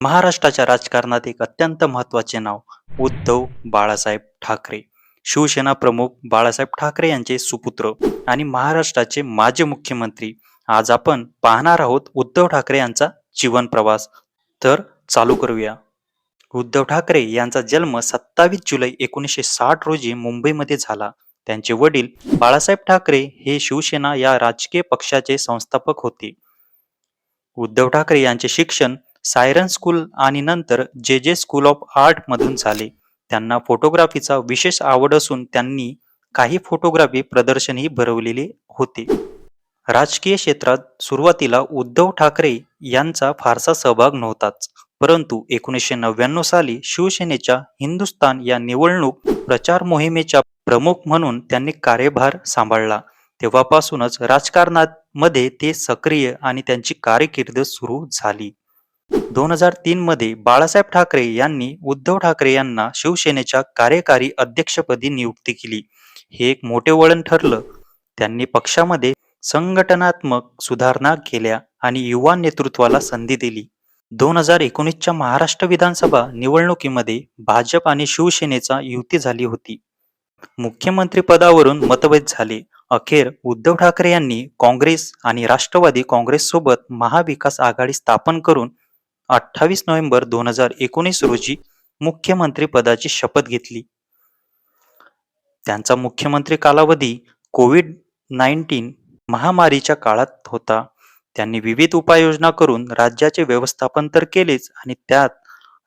महाराष्ट्राच्या राजकारणात एक अत्यंत महत्त्वाचे नाव उद्धव बाळासाहेब ठाकरे. शिवसेना प्रमुख बाळासाहेब ठाकरे यांचे सुपुत्र आणि महाराष्ट्राचे माजी मुख्यमंत्री. आज आपण पाहणार आहोत उद्धव ठाकरे यांचा जीवन प्रवास. तर चालू करूया. उद्धव ठाकरे यांचा जन्म सत्तावीस जुलै एकोणीसशे साठ रोजी मुंबईमध्ये झाला. त्यांचे वडील बाळासाहेब ठाकरे हे शिवसेना या राजकीय पक्षाचे संस्थापक होते. उद्धव ठाकरे यांचे शिक्षण सायरन स्कूल आणि नंतर जे जे स्कूल ऑफ आर्ट मधून झाले. त्यांना फोटोग्राफीचा विशेष आवड असून त्यांनी काही फोटोग्राफी प्रदर्शनही भरवलेले होते. राजकीय क्षेत्रात सुरुवातीला उद्धव ठाकरे यांचा फारसा सहभाग नव्हताच. परंतु एकोणीसशे नव्याण्णव साली शिवसेनेच्या हिंदुस्थान या निवडणूक प्रचार मोहिमेच्या प्रमुख म्हणून त्यांनी कार्यभार सांभाळला. तेव्हापासूनच राजकारणात मध्ये ते सक्रिय आणि त्यांची कारकीर्द सुरू झाली. दोन हजार तीनमध्ये बाळासाहेब ठाकरे यांनी उद्धव ठाकरे यांना शिवसेनेच्या कार्यकारी अध्यक्षपदी नियुक्ती केली. हे एक मोठे वळण ठरलं. त्यांनी पक्षामध्ये संघटनात्मक सुधारणा केल्या आणि युवा नेतृत्वाला संधी दिली. दोन हजार एकोणीसच्या महाराष्ट्र विधानसभा निवडणुकीमध्ये भाजप आणि शिवसेनेचा युती झाली होती. मुख्यमंत्री पदावरून मतभेद झाले. अखेर उद्धव ठाकरे यांनी काँग्रेस आणि राष्ट्रवादी काँग्रेस सोबत महाविकास आघाडी स्थापन करून अठ्ठावीस नोव्हेंबर दोन हजार एकोणीस रोजी मुख्यमंत्रीपदाची शपथ घेतली. त्यांचा मुख्यमंत्री कालावधी कोविड नाईन्टीन महामारीच्या काळात होता. त्यांनी विविध उपाययोजना करून राज्याचे व्यवस्थापन तर केलेच आणि त्यात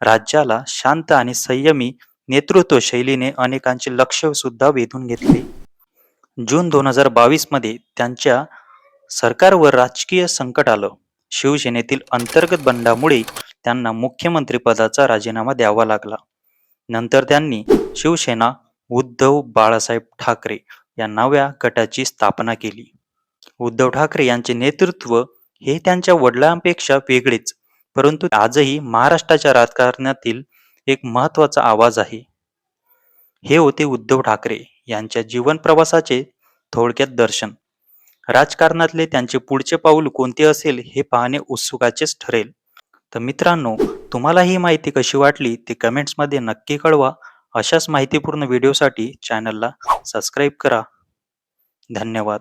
राज्याला शांत आणि संयमी नेतृत्व शैलीने अनेकांचे लक्ष सुद्धा वेधून घेतले. जून दोन हजार बावीसमध्ये त्यांच्या सरकारवर राजकीय संकट आलं. शिवसेनेतील अंतर्गत बंडामुळे त्यांना मुख्यमंत्रीपदाचा राजीनामा द्यावा लागला. नंतर त्यांनी शिवसेना उद्धव बाळासाहेब ठाकरे या नव्या गटाची स्थापना केली. उद्धव ठाकरे यांचे नेतृत्व हे त्यांच्या वडिलांपेक्षा वेगळेच परंतु आजही महाराष्ट्राच्या राजकारणातील एक महत्त्वाचा आवाज आहे. हे होते उद्धव ठाकरे यांच्या जीवन प्रवासाचे थोडक्यात दर्शन. राजकारणातले त्यांचे पुढचे पाऊल कोणते असेल हे पाहणे उत्सुकाचेच ठरेल. तर मित्रांनो तुम्हाला ही माहिती कशी वाटली ते कमेंट्समध्ये नक्की कळवा. अशाच माहितीपूर्ण व्हिडिओसाठी चॅनलला सबस्क्राईब करा. धन्यवाद.